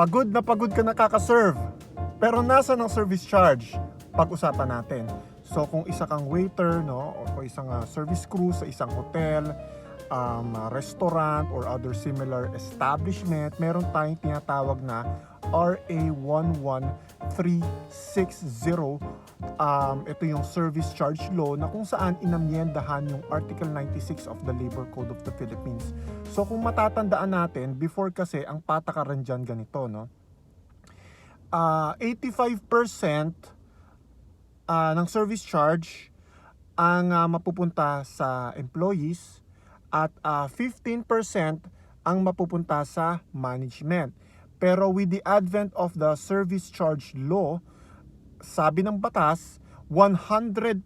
Pagod na pagod ka nakaka-serve. Pero nasa ng service charge? Pag-usapan natin. So kung isa kang waiter, no, o isang ah, service crew sa isang hotel, um, ah, restaurant or other similar establishment, meron tayong tinatawag na RA 11360 um, ito yung service charge law na kung saan inamyendahan yung Article 96 of the Labor Code of the Philippines. So kung matatandaan natin, before kasi ang patakaran dyan ganito, no? Ah, 85% ah, ng service charge ang ah, mapupunta sa employees at ah, 15% ang mapupunta sa management. Pero with the advent of the service charge law, sabi ng batas, 100%,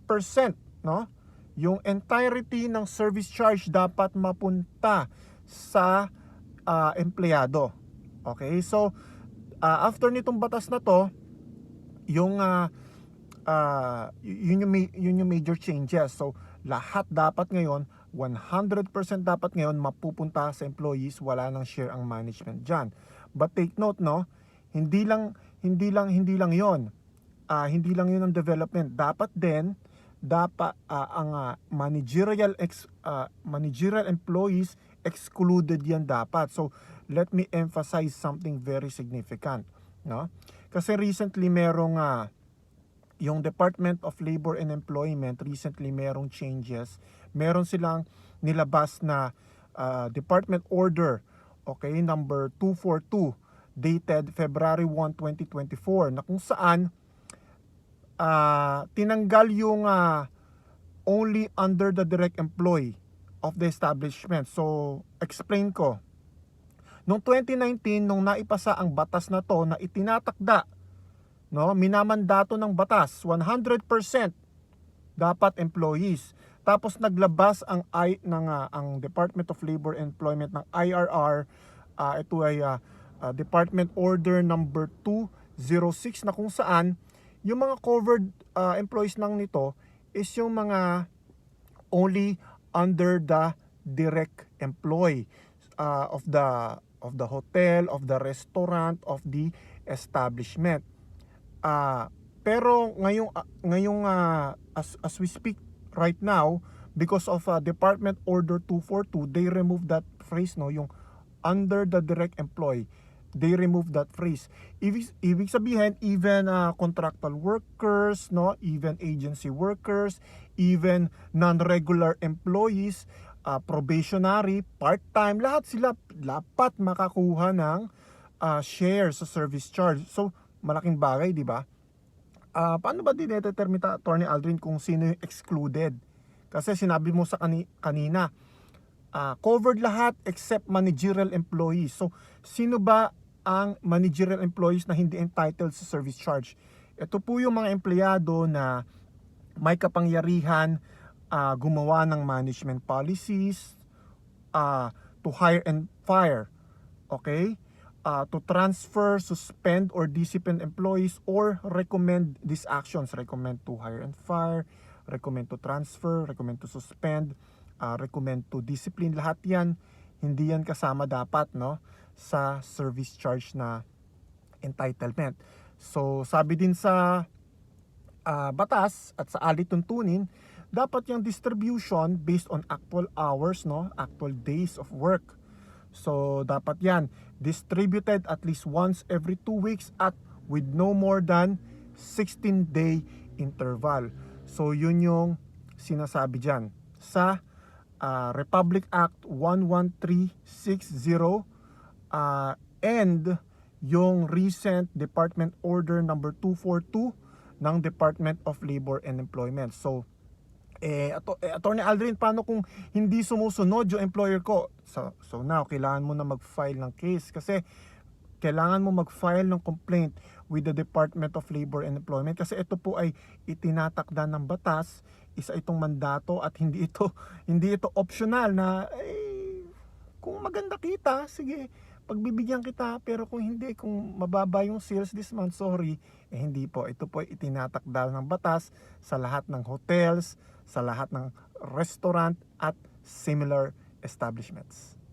no? Yung entirety ng service charge dapat mapunta sa ah, empleyado. Okay? So, ah, after nitong batas na to, yung ah, y- yun yung yun yung major changes. So, lahat dapat ngayon 100% dapat ngayon mapupunta sa employees, wala nang share ang management diyan. But take note no, hindi lang hindi lang hindi lang 'yon. Ah, hindi lang 'yon ang development. Dapat din dapat ah, ang ah, managerial ex, ah, managerial employees excluded yan dapat. So, let me emphasize something very significant, no? Kasi recently merong ah, yung Department of Labor and Employment recently merong changes. Meron silang nilabas na ah, Department Order, okay, number 242 dated February 1, 2024 na kung saan ah, tinanggal yung ah, only under the direct employee of the establishment. So, explain ko. Noong 2019, nung naipasa ang batas na to na itinatakda no? Minamandato ng batas 100% dapat employees. Tapos naglabas ang I ng ah, ang Department of Labor and Employment ng IRR ah, ito ay ah, ah, Department Order number 206 na kung saan yung mga covered ah, employees lang nito is yung mga only under the direct employee uh, of the of the hotel, of the restaurant, of the establishment. Ah, pero ngayong ah, ngayong ah, as as we speak right now because of ah, Department Order 242, they remove that phrase no, yung under the direct employee. They remove that phrase. Ibig, ibig sabihin even ah, contractual workers, no, even agency workers, even non-regular employees, ah, probationary, part-time, lahat sila dapat makakuha ng ah, share sa service charge. So, malaking bagay, di ba? Ah, paano ba dinedetermine Attorney Aldrin kung sino yung excluded? Kasi sinabi mo sa kani- kanina, ah, covered lahat except managerial employees. So, sino ba ang managerial employees na hindi entitled sa service charge? Ito po yung mga empleyado na may kapangyarihan ah, gumawa ng management policies, ah, to hire and fire, okay? Uh, to transfer, suspend, or discipline employees or recommend these actions. Recommend to hire and fire, recommend to transfer, recommend to suspend, uh, recommend to discipline. Lahat yan, hindi yan kasama dapat no, sa service charge na entitlement. So, sabi din sa ah, batas at sa alituntunin, dapat yung distribution based on actual hours, no? Actual days of work. So, dapat yan distributed at least once every two weeks at with no more than 16 day interval. So, yun yung sinasabi dyan sa ah, Republic Act 11360 ah, and yung recent Department Order number 242 ng Department of Labor and Employment. So, eh, ato, eh Attorney Aldrin, paano kung hindi sumusunod yung employer ko? So, so now, kailangan mo na mag-file ng case kasi kailangan mo mag-file ng complaint with the Department of Labor and Employment kasi ito po ay itinatakda ng batas, isa itong mandato at hindi ito hindi ito optional na eh, kung maganda kita, sige, pagbibigyan kita pero kung hindi kung mababa yung sales this month sorry eh hindi po. Ito po ay itinatakda ng batas sa lahat ng hotels sa lahat ng restaurant at similar establishments